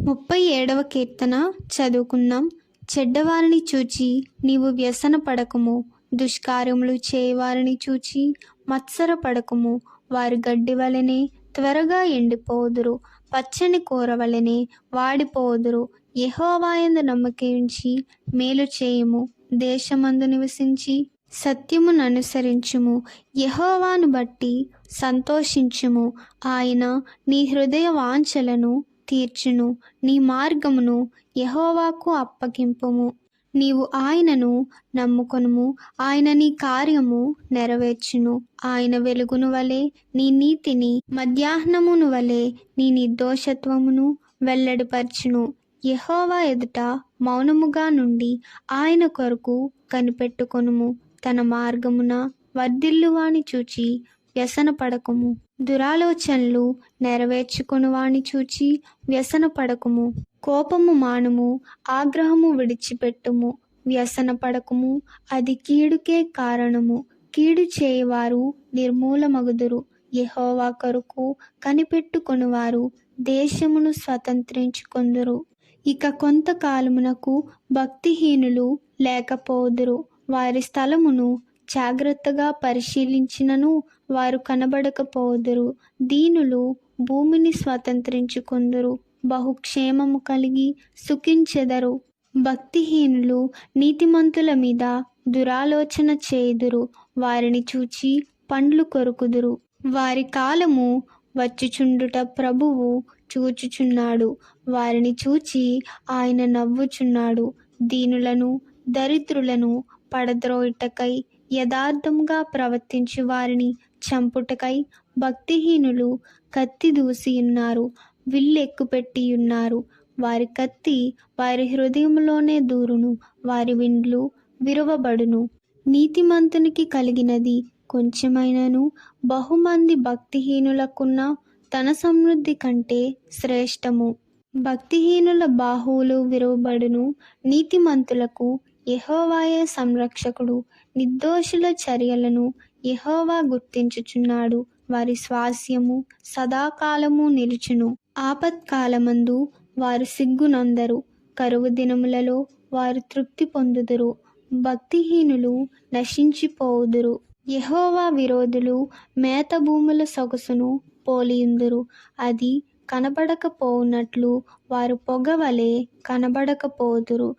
ముప్పై ఏడవ కీర్తన చదువుకున్నాం. చెడ్డవారిని చూచి నీవు వ్యసన పడకము. దుష్కార్యములు చేయవారిని చూచి మత్సర పడకము. వారి గడ్డి వలనే త్వరగా ఎండిపోదురు. పచ్చని కూర వలెనే వాడిపోదురు. యహోవాయందు నమ్మకించి మేలు చేయము. దేశమందు నివసించి సత్యమును అనుసరించుము. యహోవాను బట్టి సంతోషించుము. ఆయన నీ హృదయ వాంఛలను తీర్చును. నీ మార్గమును యహోవాకు అప్పగింపుము. నీవు ఆయనను నమ్ముకొనుము. ఆయన నీ కార్యము నెరవేర్చును. ఆయన వెలుగును వలె నీ నీతిని మధ్యాహ్నమును వలె నీ నిర్దోషత్వమును వెల్లడిపరచును. యహోవా ఎదుట మౌనముగా నుండి ఆయన కొరకు కనిపెట్టుకొనుము. తన మార్గమున వర్ధిల్లువాని చూచి వ్యసన పడకము దురాలోచనలు నెరవేర్చుకునివాని చూచి వ్యసన పడకుము. కోపము మానుము ఆగ్రహము విడిచిపెట్టుము. వ్యసన పడకుము అది కీడుకే కారణము. కీడు చేయవారు నిర్మూలమగుదురు. యహోవా కొరకు కనిపెట్టుకొనివారు దేశమును స్వతంత్రించుకొందురు. ఇక కొంతకాలమునకు భక్తిహీనులు లేకపోదురు. వారి స్థలమును జాగ్రత్తగా పరిశీలించినను వారు కనబడకపోదురు. దీనులు భూమిని స్వతంత్రించుకొందురు. బహుక్షేమము కలిగి సుఖించెదరు. భక్తిహీనులు నీతిమంతుల మీద దురాలోచన చేయుదురు. వారిని చూచి పండ్లు కొరుకుదురు. వారి కాలము వచ్చుచుండుట ప్రభువు చూచుచున్నాడు. వారిని చూచి ఆయన నవ్వుచున్నాడు. దీనులను దరిద్రులను పడద్రోయుటకై యథార్థంగా ప్రవర్తించి వారిని చంపుటకై భక్తిహీనులు కత్తి దూసి ఉన్నారు విల్లెక్కుపెట్టి ఉన్నారు వారి కత్తి వారి హృదయంలోనే దూరును వారి విండ్లు విరువబడును. నీతిమంతునికి కలిగినది కొంచెమైనను బహుమంది భక్తిహీనులకున్న తన సమృద్ధి కంటే శ్రేష్టము. భక్తిహీనుల బాహువులు విరువబడును నీతిమంతులకు యహోవాయే సంరక్షకుడు నిర్దోషుల చర్యలను యహోవా గుర్తించుచున్నాడు. వారి స్వాస్యము సదాకాలము నిలుచును. ఆపత్కాలమందు వారు సిగ్గునందరు కరువు దినములలో వారు తృప్తి పొందుదురు. భక్తిహీనులు నశించిపోవుదురు యహోవా విరోధులు మేత భూముల సొగసును పోలియుందురు. అది కనబడకపోవునట్లు వారు పొగవలే కనబడకపోదురు.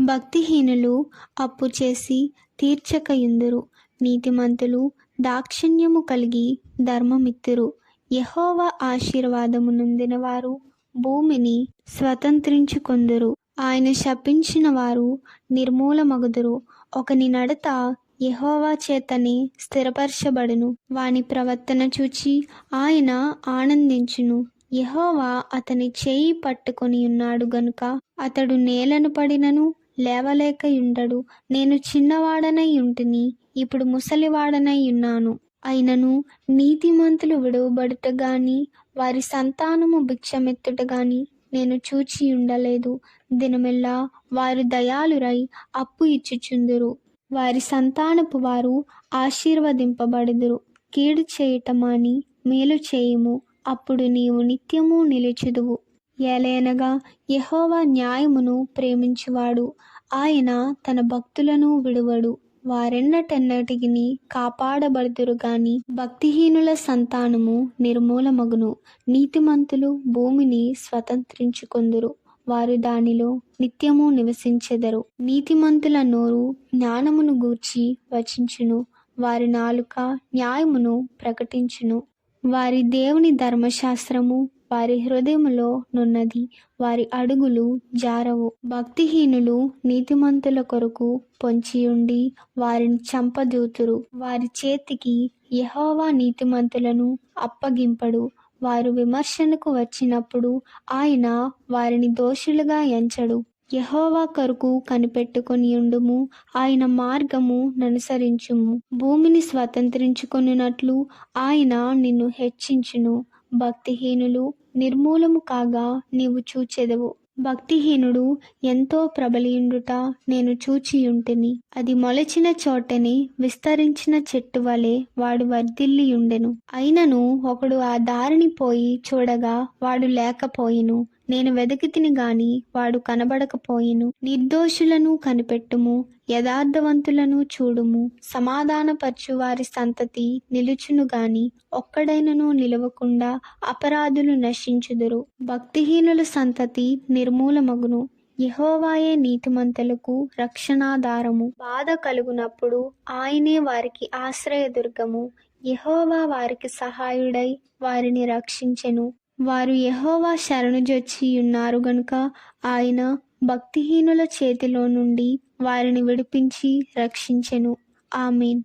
భక్తిహీనులు అప్పు చేసి తీర్చకయుందురు. నీతిమంతులు దాక్షిణ్యము కలిగి ధర్మమిత్తురు. యహోవ ఆశీర్వాదము నొందిన వారు భూమిని స్వతంత్రించుకొందురు. ఆయన శపించిన వారు నిర్మూలమగుదురు. ఒకని నడత యహోవా చేతనే స్థిరపరచబడును. వాని ప్రవర్తన చూచి ఆయన ఆనందించును. యహోవా అతని చేయి పట్టుకొని ఉన్నాడు గనుక అతడు నేలను పడినను లేవలేక ఉండడు నేను చిన్నవాడనై ఉంటిని ఇప్పుడు ముసలివాడనై ఉన్నాను. అయినను నీతిమంతులు విడువబడుట గాని వారి సంతానము భిక్షమెత్తుట గాని నేను చూచి ఉండలేదు దినమెల్లా వారు దయాలురై అప్పు ఇచ్చుచుందురు. వారి సంతానపు వారు ఆశీర్వదింపబడుదురు. కీడు చేయటమాని మేలు చేయుము. అప్పుడు నీవు నిత్యము నిలుచుదువు. ఏలైనగా యహోవా న్యాయమును ప్రేమించువాడు. ఆయన తన భక్తులను విడువడు. వారెన్నటెన్నటికి కాపాడబడుదురు గాని భక్తిహీనుల సంతానము నిర్మూలమగును. నీతిమంతులు భూమిని స్వతంత్రించుకొందురు. వారు దానిలో నిత్యము నివసించెదరు. నీతిమంతుల నోరు జ్ఞానమును గూర్చి వచించును. వారి నాలుక న్యాయమును ప్రకటించును. వారి దేవుని ధర్మశాస్త్రము వారి హృదయంలో నున్నది. వారి అడుగులు జారవు. భక్తిహీనులు నీతిమంతుల కొరకు పొంచియుండి వారిని చంపదూతురు. వారి చేతికి యహోవా నీతిమంతులను అప్పగింపడు. వారు విమర్శనకు వచ్చినప్పుడు ఆయన వారిని దోషులుగా ఎంచడు. యహోవా కొరకు కనిపెట్టుకొని ఉండుము ఆయన మార్గము ననుసరించుము. భూమిని స్వతంత్రించుకొనున్నట్లు ఆయన నిన్ను హెచ్చించును. భక్తిహీనులు నిర్మూలము కాగా నీవు చూచెదవు. భక్తిహీనుడు ఎంతో ప్రబలియుండుట నేను చూచియుంటిని. అది మొలచిన చోటని విస్తరించిన చెట్టు వలె వాడు వర్ధిల్లియుండెను. అయినను ఒకడు ఆ దారిని పోయి చూడగా వాడు లేకపోయిను. నేను వెదకితిని గాని వాడు కనబడకపోయెను. నిర్దోషులను కనిపెట్టుము యథార్థవంతులను చూడుము. సమాధానపరచు వారి సంతతి నిలుచును గాని ఒక్కడైనను నిలవకుండా అపరాధులు నశించుదురు. భక్తిహీనుల సంతతి నిర్మూలమగును. యహోవాయే నీతిమంతులకు రక్షణాధారము. బాధ కలుగునప్పుడు ఆయనే వారికి ఆశ్రయదుర్గము. యహోవా వారికి సహాయుడై వారిని రక్షించెను. వారు యెహోవా శరణుజొచ్చి ఉన్నారు గనుక ఆయన భక్తిహీనుల చేతిలో నుండి వారిని విడిపించి రక్షించెను. ఆమెన్.